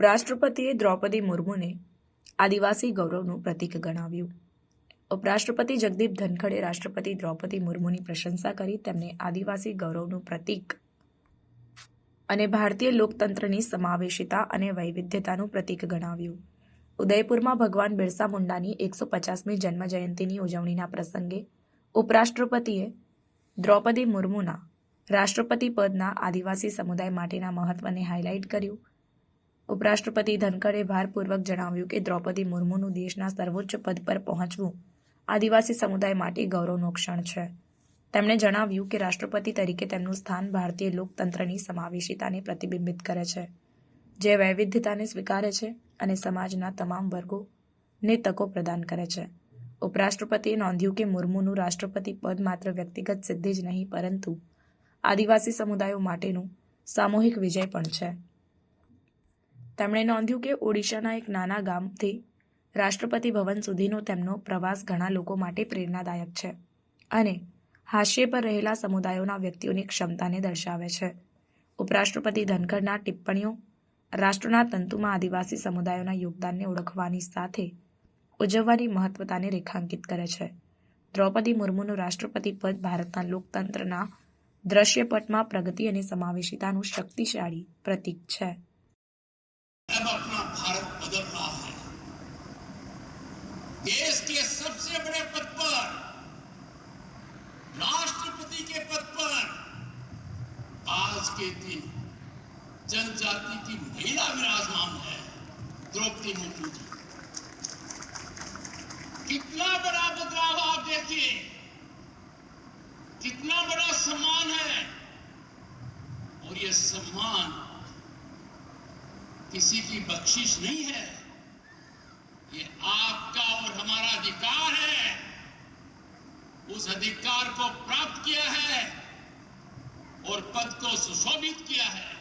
ઉપરાષ્ટ્રપતિએ દ્રૌપદી મુર્મુને આદિવાસી ગૌરવનું પ્રતીક ગણાવ્યું. ઉપરાષ્ટ્રપતિ જગદીપ ધનખડે રાષ્ટ્રપતિ દ્રૌપદી મુર્મુની પ્રશંસા કરી તેમને આદિવાસી ગૌરવનું પ્રતીક અને ભારતીય લોકતંત્રની સમાવેશિતા અને વૈવિધ્યતાનું પ્રતીક ગણાવ્યું. ઉદયપુરમાં ભગવાન બિરસા મુંડાની એકસો પચાસમી જન્મજયંતિની ઉજવણીના પ્રસંગે ઉપરાષ્ટ્રપતિએ દ્રૌપદી મુર્મુના રાષ્ટ્રપતિ પદના આદિવાસી સમુદાય માટેના મહત્વને હાઇલાઇટ કર્યું. ઉપરાષ્ટ્રપતિ ધનકરે ભારપૂર્વક જણાવ્યું કે દ્રૌપદી મુર્મુનું દેશના સર્વોચ્ચ પદ પર પહોંચવું આદિવાસી સમુદાય માટે ગૌરવનો ક્ષણ છે. તેમણે જણાવ્યું કે રાષ્ટ્રપતિ તરીકે તેમનું સ્થાન ભારતીય લોકતંત્રની સમાવેશિતાને પ્રતિબિંબિત કરે છે, જે વૈવિધ્યતાને સ્વીકારે છે અને સમાજના તમામ વર્ગોને તકો પ્રદાન કરે છે. ઉપરાષ્ટ્રપતિએ નોંધ્યું કે મુર્મુનું રાષ્ટ્રપતિ પદ માત્ર વ્યક્તિગત સિદ્ધિ જ નહીં, પરંતુ આદિવાસી સમુદાયો માટેનું સામૂહિક વિજય પણ છે. તેમણે નોંધ્યું કે ઓડિશાના એક નાના ગામથી રાષ્ટ્રપતિ ભવન સુધીનો તેમનો પ્રવાસ ઘણા લોકો માટે પ્રેરણાદાયક છે અને હાસ્ય પર રહેલા સમુદાયોના વ્યક્તિઓની ક્ષમતાને દર્શાવે છે. ઉપરાષ્ટ્રપતિ ધનખડના ટિપ્પણીઓ રાષ્ટ્રના તંતુમાં આદિવાસી સમુદાયોના યોગદાનને ઓળખવાની સાથે ઉજવવાની મહત્વતાને રેખાંકિત કરે છે. દ્રૌપદી મુર્મુનું રાષ્ટ્રપતિ પદ ભારતના લોકતંત્રના દ્રશ્યપટમાં પ્રગતિ અને સમાવેશિતાનું શક્તિશાળી પ્રતીક છે. अपना भारत बदल रहा है। देश के सबसे बड़े पद पर, राष्ट्रपति के पद पर आज के दिन जनजाति की महिला विराजमान है, द्रौपदी मुर्मू जी। कितना बड़ा बदलाव आप देखिए, कितना बड़ा सम्मान है। और ये सम्मान किसी की बख्शिश नहीं है। ये आपका और हमारा अधिकार है। उस अधिकार को प्राप्त किया है और पद को सुशोभित किया है।